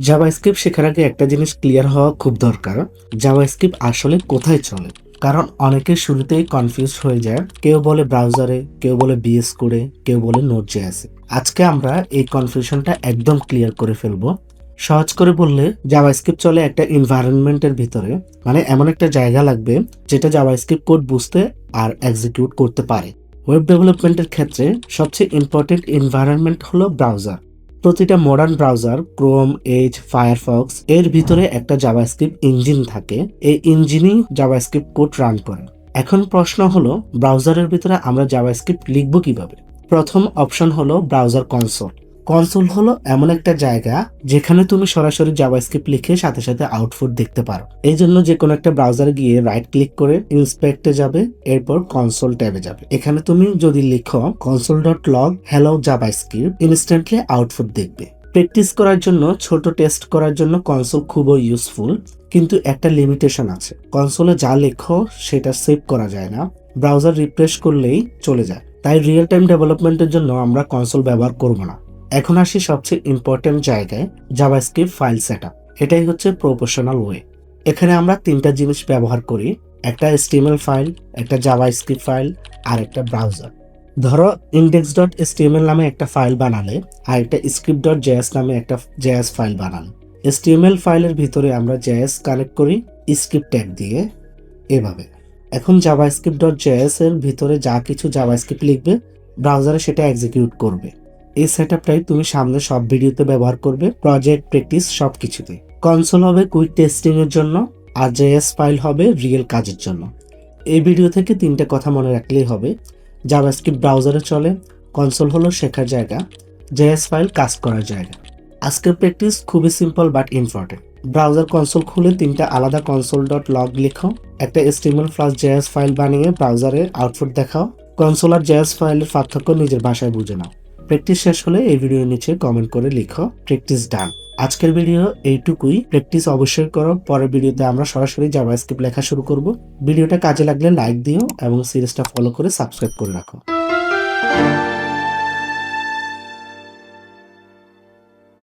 JavaScript শেখার আগে একটা জিনিস ক্লিয়ার হওয়া খুব দরকার। জাভাস্ক্রিপ্ট আসলে কোথায় চলে? কারণ অনেকে শুরুতেই কনফিউজ হয়ে যায়। কেউ বলে ব্রাউজারে কেউ বলে বিএস করে কেউ বলে নোট জেএসে আজকে আমরা এই কনফিউশনটা একদম ক্লিয়ার করে ফেলব। সহজ করে বললে জাভাস্ক্রিপ্ট চলে একটা এনভায়রনমেন্টের ভিতরে। মানে এমন একটা জায়গা লাগবে, যেটা জাভাস্ক্রিপ্ট কোড বুঝতে আর এক্সিকিউট করতে পারে। ওয়েব ডেভেলপমেন্টের ক্ষেত্রে সবচেয়ে ইম্পর্টেন্ট এনভায়রনমেন্ট হলো ব্রাউজার প্রতিটা modern browser Chrome Edge Firefox এর ভিতরে একটা জাভাস্ক্রিপ্ট ইঞ্জিন থাকে। এই ইঞ্জিনই জাভাস্ক্রিপ্ট কোড রান করে। এখন প্রশ্ন হলো ব্রাউজারের ভিতরে আমরা জাভাস্ক্রিপ্ট লিখব কীভাবে? প্রথম অপশন হলো ব্রাউজার কনসোল কনসোল হলো এমন একটা জায়গা যেখানে তুমি সরাসরি জাভাস্ক্রিপ্ট লিখে সাথে সাথে আউটপুট দেখতে পারো। এই জন্য যে কোনো একটা ব্রাউজারে গিয়ে রাইট ক্লিক করে ইন্সপেক্টে যাবে, এরপর কনসোল ট্যাবে যাবে। এখানে তুমি যদি লিখো console dot log hello JavaScript instantly output দেখবে। প্র্যাকটিস করার জন্য, ছোট টেস্ট করার জন্য কনসোল খুবই ইউজফুল কিন্তু একটা লিমিটেশন আছে। কনসোলে যা লেখো, সেটা সেভ করা যায় না। ব্রাউজার রিফ্রেশ করলেই চলে যায়। তাই রিয়েল টাইম ডেভেলপমেন্টের জন্য আমরা কনসোল ব্যবহার করব না। এখন আসি সবচেয়ে ইম্পর্টেন্ট জায়গায় জাভাস্ক্রিপ্ট ফাইল সেট এটাই হচ্ছে প্রফেশনাল ওয়ে এখানে আমরা তিনটা জিনিস ব্যবহার করি, একটা এসটিএমএল ফাইল একটা জাভাস্ক্রিপ্ট ফাইল আর একটা ব্রাউজার ধরো ইন্ডেক্স ডট এসটিএমএল নামে একটা ফাইল বানালে, আর একটা স্ক্রিপ্ট ডট জেএস নামে একটা জেএস ফাইল বানালে। এসটিএমএল ফাইলের ভিতরে আমরা জেএস কানেক্ট করি স্ক্রিপ্ট ট্যাগ দিয়ে, এভাবে। এখন জাভাস্ক্রিপ্ট ডট জেএস এর ভিতরে যা কিছু জাভাস্ক্রিপ্ট লিখবে ব্রাউজারে সেটা এক্সিকিউট করবে। এই সেটআপটাই তুমি সামনে সব ভিডিওতে ব্যবহার করবে প্রজেক্ট প্র্যাকটিস সব কিছুতে কনসোল হবে কুইক টেস্টিং এর জন্য আর জেএস ফাইল হবে রিয়েল কাজের জন্য। এই ভিডিও থেকে তিনটে কথা মনে রাখলেই হবে। জাভাস্ক্রিপ্ট ব্রাউজারে চলে কনসোল হলো শেখার জায়গা জেএস ফাইল কাজ করার জায়গা। আজকের প্র্যাকটিস খুবই simple but important browser console খুলে তিনটা আলাদা কনসোল ডট লগ লিখো, একটা এস্টিমেল প্লাস জেএস ফাইল বানিয়ে ব্রাউজারে আউটপুট দেখাও। কনসোল আর জেএস ফাইলের পার্থক্য নিজের ভাষায় বুঝে নাও। প্র্যাকটিস শেষ হলে এই ভিডিওর নিচে কমেন্ট করে লিখো প্র্যাকটিস ডান আজকের ভিডিও এইটুকুই। প্র্যাকটিস অবশ্যই করো। পরের ভিডিওতে আমরা সরাসরি জাভাস্ক্রিপ্ট লেখা শুরু করব। ভিডিওটা কাজে লাগলে লাইক দিও এবং সিরিজটা ফলো করে সাবস্ক্রাইব করে রাখো।